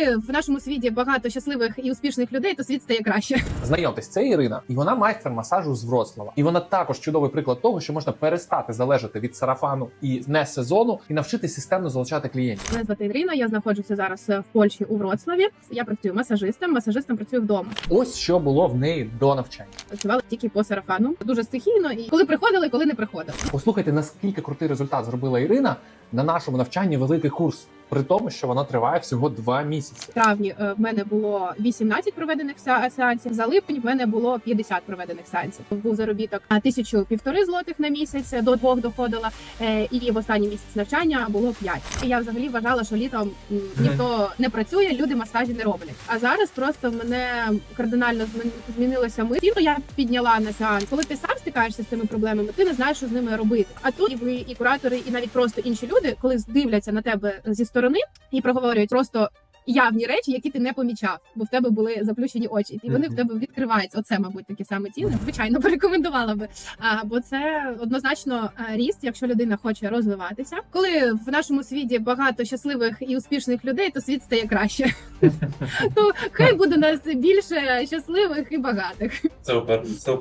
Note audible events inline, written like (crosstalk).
Коли в нашому світі багато щасливих і успішних людей, то світ стає краще. Знайомтесь, це Ірина, і вона майстер масажу з Вроцлава. І вона також чудовий приклад того, що можна перестати залежати від сарафану і не сезону і навчитись системно залучати клієнтів. Мене звати Ірина. Я знаходжуся зараз в Польщі у Вроцлаві. Я працюю масажистом. Масажистом працюю вдома. Ось що було в неї до навчання. Працювала тільки по сарафану, дуже стихійно. І коли приходили, коли не приходили. Послухайте, наскільки крутий результат зробила Ірина на нашому навчанні великий курс, при тому, що воно триває всього два місяці. В травні е, в мене було 18 проведених ся- сеансів. За липень в мене було 50 проведених сеансів. Був заробіток на тисячу півтори злотих на місяць до двох доходила. Е, І в останній місяць навчання було 5. І я взагалі вважала, що літом м, ніхто не працює, люди масажі не роблять. А зараз просто в мене кардинально змін- змінилося ми. Ціну я підняла на сеанс. Коли ти сам стикаєшся з цими проблемами, ти не знаєш, що з ними робити. А тут і ви, і куратори, і навіть просто інші люди, коли дивляться на тебе зі сторони і проговорюють просто. Явні речі, які ти не помічав, бо в тебе були заплющені очі, і вони в тебе відкриваються. Оце, мабуть, таке саме цінне. Звичайно, (laughs) порекомендувала би. А, бо це однозначно ріст, якщо людина хоче розвиватися. Коли в нашому світі багато щасливих і успішних людей, то світ стає краще. (laughs) То хай буде нас більше щасливих і багатих. Супер, супер.